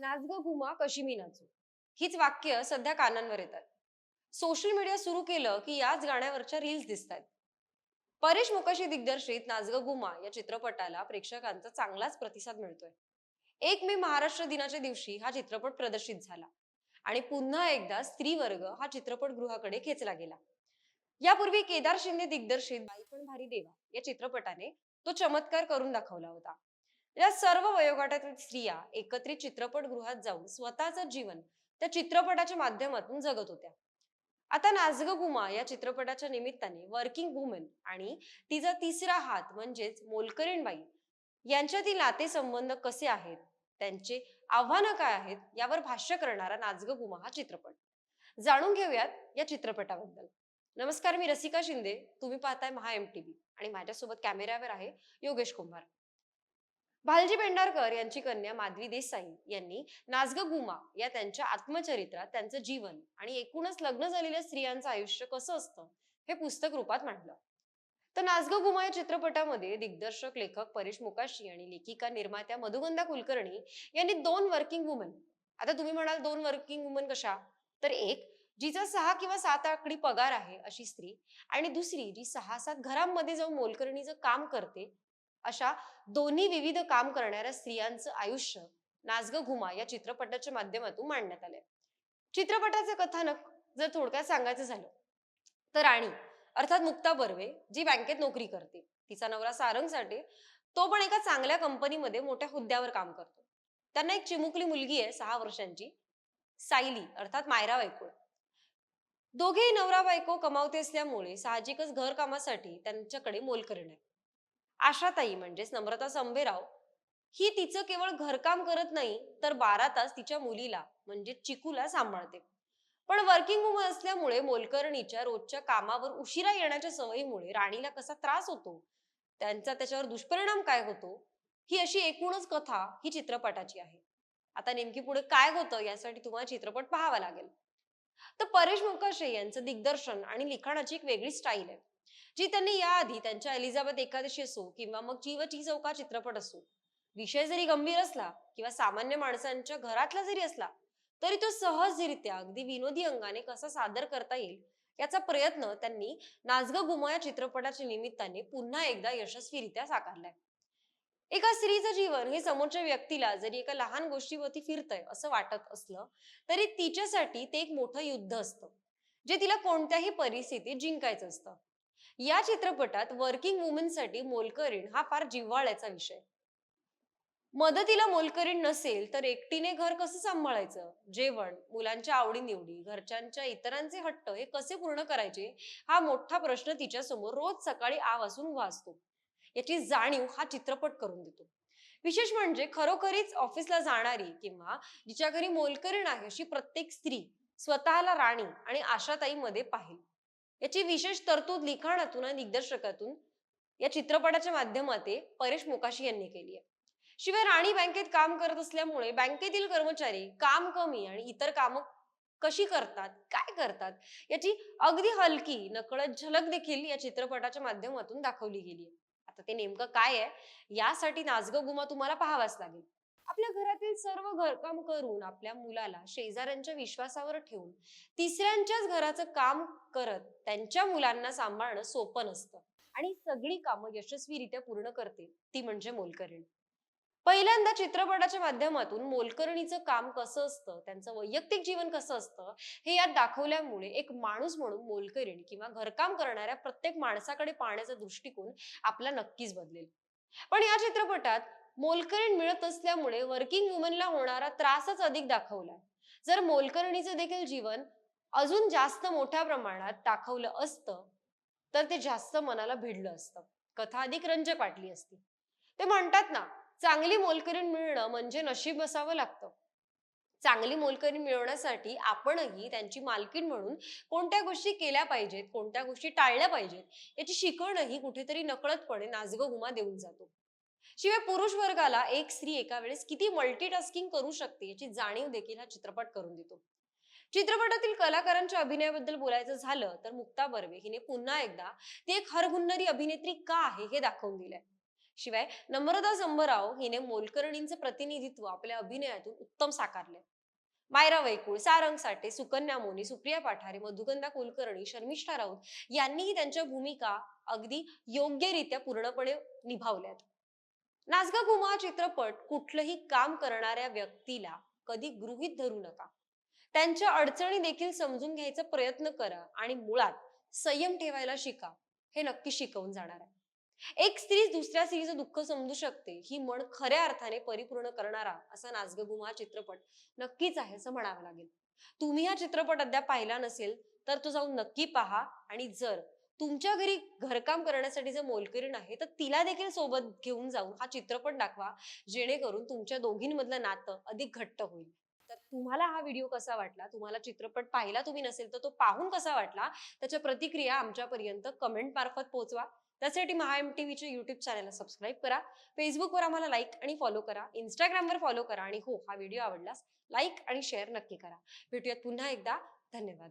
नाच ग घुमा कशी मी नाचू? हीच वाक्य सध्या कानांवर येतात. सोशल मीडिया सुरू केलं की याच गाण्यावरच्या रील्स दिसतात परेश मुकाशी दिग्दर्शित नाचग गुमा घुमा या चित्रपटाला प्रेक्षकांचा चांगलाच प्रतिसाद मिळतोय. एक मे महाराष्ट्र दिनाच्या दिवशी हा चित्रपट प्रदर्शित झाला आणि पुन्हा एकदा स्त्री वर्ग हा चित्रपट गृहाकडे खेचला गेला. यापूर्वी केदार शिंदे दिग्दर्शित बाई पण भारी देवा या चित्रपटाने तो चमत्कार करून दाखवला होता. या सर्व वयोगटातील स्त्रिया एकत्रित चित्रपटगृहात जाऊन स्वतःचं जीवन त्या चित्रपटाच्या माध्यमातून जगत होत्या. आता नाचग गुमा या चित्रपटाच्या निमित्ताने वर्किंग वुमेन आणि तिचा तिसरा हात म्हणजेच मोलकरीणबाई यांच्यातील नातेसंबंध कसे आहेत? त्यांचे आव्हानं काय आहेत? यावर भाष्य करणारा नाचग गुमा हा चित्रपट. जाणून घेऊयात या चित्रपटाबद्दल. नमस्कार मी रसिका शिंदे. तुम्ही पाहताय महा एम टी आणि माझ्यासोबत कॅमेऱ्यावर आहे योगेश कुंभार. भालजी भेंडारकर यांची कन्या माधवी देसाई यांनी नाजग गुमा या त्यांच्या आत्मचरित्रात त्यांचं जीवन आणि एकूणच लग्न झालेल्या स्त्रियांचं आयुष्य कसं असतं हे पुस्तक रूपात मांडलं. तर नाचग गुमा या चित्रपटामध्ये दिग्दर्शक लेखक परेश मुकाशी आणि लेखिका निर्मात्या मधुगंधा कुलकर्णी यांनी दोन वर्किंग वुमन आता तुम्ही म्हणाल दोन वर्किंग वुमन कशा? तर एक जिचा सहा किंवा सात आकडी पगार आहे अशी स्त्री आणि दुसरी जी सहा सात घरांमध्ये जाऊन मोलकर्णीचं काम करते अशा दोन्ही विविध काम करणाऱ्या स्त्रियांचं आयुष्य नाजग घुमा या चित्रपटाच्या माध्यमातून मांडण्यात आले चित्रपटाचं कथानक जर थोडक्यात सांगायचं झालं तर राणी अर्थात मुक्ता बर्वे जी बँकेत नोकरी करते तिचा नवरा सारंग साठे तो पण एका चांगल्या कंपनीमध्ये मोठ्या हुद्द्यावर काम करतो. त्यांना एक चिमुकली मुलगी आहे सहा वर्षांची सायली अर्थात मायरा बायको दोघेही नवरा बायको कमावते असल्यामुळे साहजिकच घर कामासाठी त्यांच्याकडे मोल आहे आशाताई म्हणजेच नम्रता संभेराव ही तिचं केवळ घरकाम करत नाही तर बारा तास तिच्या मुलीला म्हणजे चिकूला सांभाळते. पण वर्किंग वुमन असल्यामुळे मोलकर्णीच्या रोजच्या कामावर उशिरा येण्याच्या सवयीमुळे राणीला कसा त्रास होतो? त्यांचा त्याच्यावर दुष्परिणाम काय होतो? ही अशी एकूणच कथा ही चित्रपटाची आहे. आता नेमकी पुढे काय होतं यासाठी तुम्हाला चित्रपट पाहावा लागेल. तर परेश मुकाशे यांचं दिग्दर्शन आणि लिखाणाची एक वेगळी स्टाईल आहे. जी त्यांनी याआधी त्यांच्या एलिझाबेथ एकादशी असो किंवा मग जीवची चौका चित्रपट असो विषय जरी गंभीर असला किंवा सामान्य माणसांच्या घरातला जरी असला तरी तो सहजरित्या अगदी विनोदी अंगाने कसा सादर करता येईल याचा प्रयत्न त्यांनी नाजग गुमा या चित्रपटाच्या निमित्ताने पुन्हा एकदा यशस्वीरित्या साकारलाय. एका स्त्रीचं जीवन हे समोरच्या व्यक्तीला जरी एका लहान गोष्टीवरती फिरतंय असं वाटत असलं तरी तिच्यासाठी ते एक मोठं युद्ध असतं जे तिला कोणत्याही परिस्थितीत जिंकायचं असतं. या चित्रपटात वर्किंग वुमेनसाठी मोलकरीण हा फार जिव्हाळ्याचा विषय. मदतीला मोलकरीण नसेल तर एकटीने घर कसं सांभाळायचं? जेवण मुलांच्या आवडीनिवडी घरच्यांच्या इतरांचे हट्ट हे कसे पूर्ण करायचे? हा मोठा प्रश्न तिच्या समोर रोज सकाळी आ वाजून वाचतो याची जाणीव हा चित्रपट करून देतो. विशेष म्हणजे खरोखरीच ऑफिसला जाणारी किंवा जिच्या घरी मोलकरीण आहे अशी प्रत्येक स्त्री स्वतःला राणी आणि आशाताईमध्ये पाहिली. याची विशेष तरतूद लिखाणातून आणि दिग्दर्शकातून या चित्रपटाच्या माध्यमाते परेश मोकाशी यांनी केली आहे. शिवाय राणी बँकेत काम करत असल्यामुळे बँकेतील कर्मचारी काम कमी आणि इतर काम कशी करतात काय करतात याची अगदी हलकी नकळत झलक देखील या चित्रपटाच्या माध्यमातून दाखवली गेली आता ते नेमकं काय आहे यासाठी नाचग गुमा तुम्हाला पाहावाच लागेल. आपल्या घरातील सर्व घरकाम करून आपल्या मुलाला शेजाऱ्यांच्या विश्वासावर ठेवून तिसऱ्यांच्याच घराचं काम करत त्यांच्या मुलांना सांभाळणं सोपं नसतं. आणि सगळी कामं यशस्वीरित्या पूर्ण करते ती म्हणजे मोलकरीण. पहिल्यांदा चित्रपटाच्या माध्यमातून मोलकर्णीचं काम कसं असतं त्यांचं वैयक्तिक जीवन कसं असतं हे यात दाखवल्यामुळे एक माणूस म्हणून मोलकरीण किंवा घरकाम करणाऱ्या प्रत्येक माणसाकडे पाहण्याचा दृष्टिकोन आपला नक्कीच बदलेल. पण या चित्रपटात मोलकरीण मिळत असल्यामुळे वर्किंग वुमनला होणारा त्रासच अधिक दाखवलाय. जर मोलकरणीचं देखील जीवन अजून जास्त मोठ्या प्रमाणात दाखवलं असतं तर ते जास्त मनाला भिडलं असतं. कथा अधिक रंजक वाटली असती. ते म्हणतात ना चांगली मोलकरीण मिळणं म्हणजे नशीब असावं लागतं. चांगली मोलकरीण मिळवण्यासाठी आपणही त्यांची मालकीण म्हणून कोणत्या गोष्टी केल्या पाहिजेत कोणत्या गोष्टी टाळल्या पाहिजेत याची शिकवणही कुठेतरी नकळतपणे नाजगो गुमा देऊन जातो. शिवाय पुरुष वर्गाला एक स्त्री एका वेळेस किती मल्टीटास्किंग करू शकते याची जाणीव देखील हा चित्रपट करून देतो. चित्रपटातील कलाकारांच्या अभिनयाबद्दल बोलायचं झालं तर मुक्ता बर्वे हिने पुन्हा एकदा ती एक हरहुन्नरी अभिनेत्री का आहे हे दाखवून दिलंय. शिवाय नम्रता संभराव हिने मोलकरणींचं प्रतिनिधित्व आपल्या अभिनयातून उत्तम साकारले मायरा वैकुळ सारंग साठे सुकन्या मोनी सुप्रिया पाठारे मधुगंधा कुलकर्णी शर्मिष्ठा राऊत यांनीही त्यांच्या भूमिका अगदी योग्यरित्या पूर्णपणे निभावल्यात. नाचगा गुमा चित्रपट कुठलंही काम करणाऱ्या व्यक्तीला कधी गृहीत धरू नका. त्यांच्या अडचणी देखील समजून घ्यायचा प्रयत्न करा आणि मुळात संयम ठेवायला शिका. हे नक्की शिकवून जाणार आहे. एक स्त्री दुसऱ्या स्त्रीचं दुःख समजू शकते. ही म्हण खऱ्या अर्थाने परिपूर्ण करणारा असा नाचग गुमा हा चित्रपट नक्कीच आहे असं म्हणावं लागेल. तुम्ही हा चित्रपट अद्याप पाहिला नसेल तर तो जाऊन नक्की पहा आणि जर तुमच्या घरी घरकाम करण्यासाठी जर मोलकरीण आहे तर तिला देखील सोबत घेऊन जाऊन हा चित्रपट दाखवा जेणेकरून तुमच्या दोघींमधलं नातं अधिक घट्ट होईल. तर तुम्हाला हा व्हिडिओ कसा वाटला? तुम्हाला चित्रपट पाहिला तुम्ही नसेल तर तो पाहून कसा वाटला? त्याच्या प्रतिक्रिया आमच्यापर्यंत कमेंट मार्फत पोहोचवा. त्यासाठी महा एम टी व्हीच्या युट्यूब चॅनलला सबस्क्राईब करा. फेसबुकवर आम्हाला लाईक आणि फॉलो करा. इंस्टाग्रामवर फॉलो करा. आणि हो हा व्हिडिओ आवडलास लाईक आणि शेअर नक्की करा. भेटूयात पुन्हा एकदा. धन्यवाद.